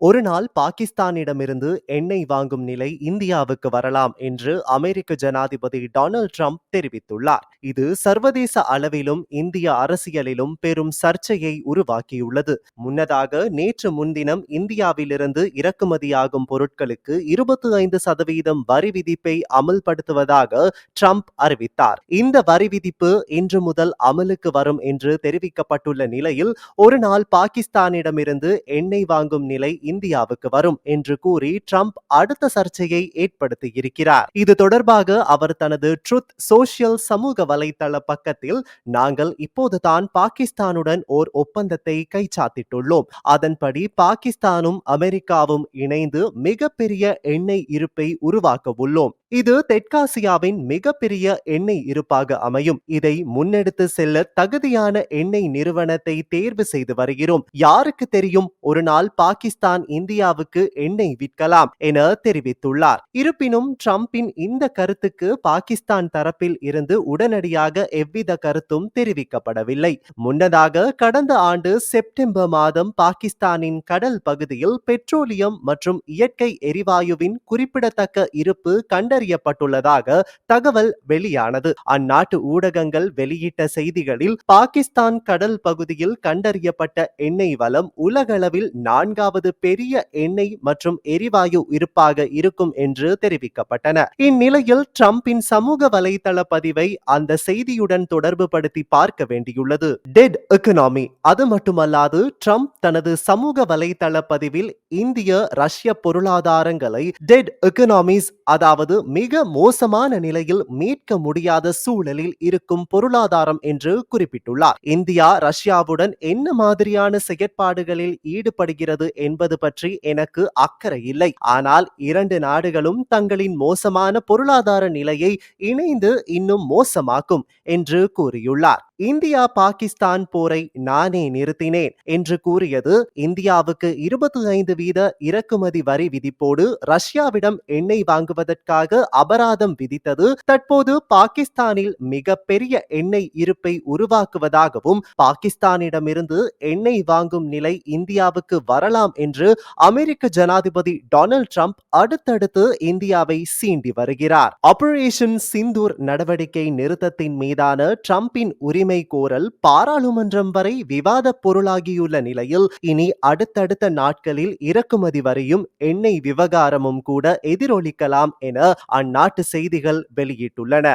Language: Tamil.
ஒரு நாள் பாகிஸ்தானிடமிருந்து எண்ணெய் வாங்கும் நிலை இந்தியாவுக்கு வரலாம் என்று அமெரிக்க ஜனாதிபதி டொனால்ட் ட்ரம்ப் தெரிவித்துள்ளார். இது சர்வதேச அளவிலும் இந்திய அரசியலிலும் பெரும் சர்ச்சையை உருவாக்கியுள்ளது. முன்னதாக நேற்று முன்தினம் இந்தியாவிலிருந்து இறக்குமதியாகும் பொருட்களுக்கு இருபத்தி ஐந்து சதவீதம் வரி விதிப்பை அமல்படுத்துவதாக ட்ரம்ப் அறிவித்தார். இந்த வரி விதிப்பு இன்று முதல் அமலுக்கு வரும் என்று தெரிவிக்கப்பட்டுள்ள நிலையில் ஒரு நாள் பாகிஸ்தானிடமிருந்து எண்ணெய் வாங்கும் நிலை இந்தியாவுக்கு வரும் என்று கூறி ட்ரம்ப் அடுத்த சர்ச்சையை ஏற்படுத்தியிருக்கிறார். இது தொடர்பாக அவர் தனது ட்ருத் சோசியல் சமூக வலைதள பக்கத்தில் நாங்கள் இப்போதுதான் பாகிஸ்தானுடன் ஓர் ஒப்பந்தத்தை கைச்சாத்திட்டுள்ளோம். அதன்படி பாகிஸ்தானும் அமெரிக்காவும் இணைந்து மிகப்பெரிய எண்ணெய் இருப்பை உருவாக்க உள்ளோம். இது தெற்காசியாவின் மிகப்பெரிய எண்ணெய் இருப்பாக அமையும். இதை முன்னெடுத்து செல்ல தகுதியான எண்ணெய் நிறுவனத்தை தேர்வு செய்து வருகிறோம். யாருக்கு தெரியும்? ஒரு நாள் பாகிஸ்தான் இந்தியாவுக்கு எண்ணெய் விற்கலாம் என தெரிவித்துள்ளார். இருப்பினும் டிரம்பின் இந்த கருத்துக்கு பாகிஸ்தான் தரப்பில் இருந்து உடனடியாக எவ்வித கருத்தும் தெரிவிக்கப்படவில்லை. முன்னதாக கடந்த ஆண்டு செப்டம்பர் மாதம் பாகிஸ்தானின் கடல் பகுதியில் பெட்ரோலியம் மற்றும் இயற்கை எரிவாயுவின் குறிப்பிடத்தக்க இருப்பு கண்ட கண்டறியப்பட்டுள்ளதாக தகவல் வெளியானது. அந்நாட்டு ஊடகங்கள் வெளியிட்ட செய்திகளில் பாகிஸ்தான் கடல் பகுதியில் கண்டறியப்பட்ட எண்ணெய் வளம் உலகளவில் நான்காவது பெரிய எண்ணெய் மற்றும் எரிவாயு இருப்பாக இருக்கும் என்று தெரிவிக்கப்பட்டன. இந்நிலையில் டிரம்பின் சமூக வலைதள பதிவை அந்த செய்தியுடன் தொடர்பு படுத்தி பார்க்க வேண்டியுள்ளது. Dead economy. அது மட்டுமல்லாது ட்ரம்ப் தனது சமூக வலைதள பதிவில் இந்திய ரஷ்ய பொருளாதாரங்களை டெட் எக்கனாமிஸ் அதாவது மிக மோசமான நிலையில் மீட்க முடியாத சூழலில் இருக்கும் பொருளாதாரம் என்று குறிப்பிட்டுள்ளார். இந்தியா ரஷ்யாவுடன் என்ன மாதிரியான செயற்பாடுகளில் ஈடுபடுகிறது என்பது பற்றி எனக்கு அக்கறை இல்லை. ஆனால் இரண்டு நாடுகளும் தங்களின் மோசமான பொருளாதார நிலையை இணைந்து இன்னும் மோசமாக்கும் என்று கூறியுள்ளார். இந்தியா பாகிஸ்தான் போரை நானே நிறுத்தினேன் என்று கூறியது இந்தியாவுக்கு இருபத்தி ஐந்து வீத இறக்குமதி வரி விதிப்போடு ரஷ்யாவிடம் எண்ணெய் வாங்குவதற்காக அபராதம் விதித்தது. தற்போது பாகிஸ்தானில் மிக பெரிய எண்ணெய் இருப்பை உருவாக்குவதாகவும் பாகிஸ்தானிடமிருந்து எண்ணெய் வாங்கும் நிலை இந்தியாவுக்கு வரலாம் என்று அமெரிக்க ஜனாதிபதி டொனால்ட் ட்ரம்ப் அடுத்தடுத்து இந்தியாவை சீண்டி வருகிறார். ஆபரேஷன் சிந்தூர் நடவடிக்கை நிறுத்தத்தின் மீதான ட்ரம்பின் உரிமை உரிமை கோரல் பாராளுமன்றம் வரை விவாத பொருளாகியுள்ள நிலையில் இனி அடுத்தடுத்த நாட்களில் இறக்குமதி வரையும் எண்ணெய் விவகாரமும் கூட எதிரொலிக்கலாம் என அந்நாட்டு செய்திகள் வெளியிட்டுள்ளன.